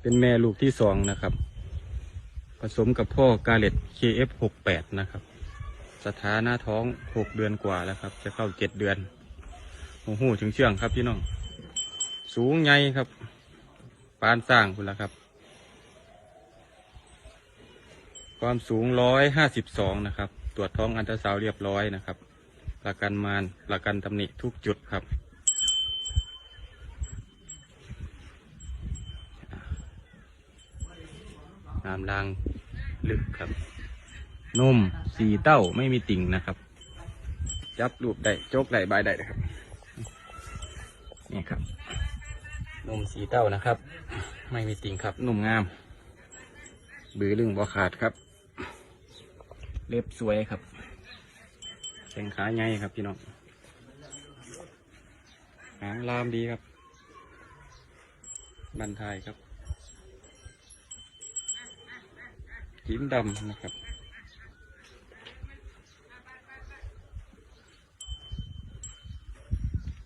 เป็นแม่ลูกที่สองนะครับ ผสมกับพ่อกาเลต KF68 นะครับ สถานะท้องหกเดือนกว่าแล้วครับ จะเข้าเจ็ดเดือนโอ้โหถึงเชื่องครับพี่น้อง สูงใหญ่ครับ ปานสร้างคุณละครับ ความสูงร้อยห้าสิบสองนะครับ ตรวจท้องอันตราซาวเรียบร้อยนะครับ ประกันมารประกันตำหนิทุกจุดครับ น้ำรางลึกครับ นมสีเต้าไม่มีติ่งนะครับ จับรูปได้โจกได้บได้นะครับ นี่ครับ นมสีเต้านะครับ ไม่มีติ่งครับนุ่มงาม บือลึงบ่ขาดครับ เล็บสวยครับแข้งขาใหญ่ครับพี่น้องหางลามดีครับ บันทายครับ จิ้มดำนะครับ